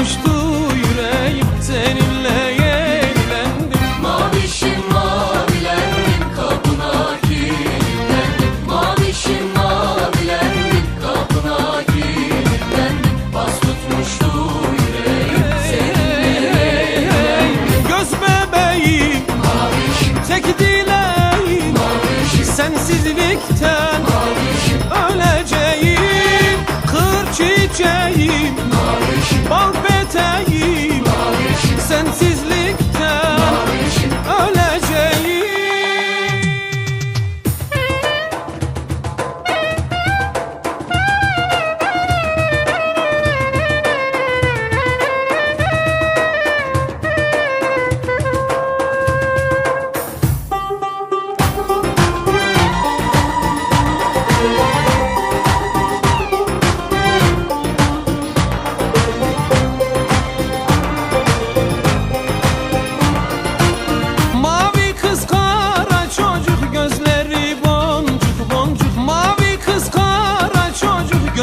tutmuştu yüreğim Seninle eğlendim Mavişim mavilendim kapına kilitlendim. Mavişim mavilendim kapına kilitlendim. Bas tutmuştu yüreğim seninle Göz bebeğim Mavişim. tek dileğim mavişim. Sensizlikten mavişim bal peteğim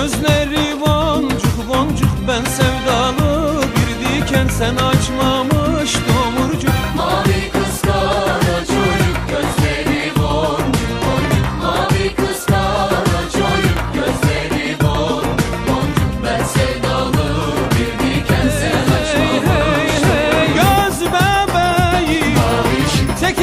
Gözleri boncuk boncuk ben sevdalı. Bir diken sen açmamış domurcuk. Mavi kız kara çocuk gözleri boncuk boncuk. Mavi kız kara çocuk gözleri boncuk boncuk. Ben sevdalı bir diken sen açmamış hey, hey, hey, Göz bebeği. Mavi tek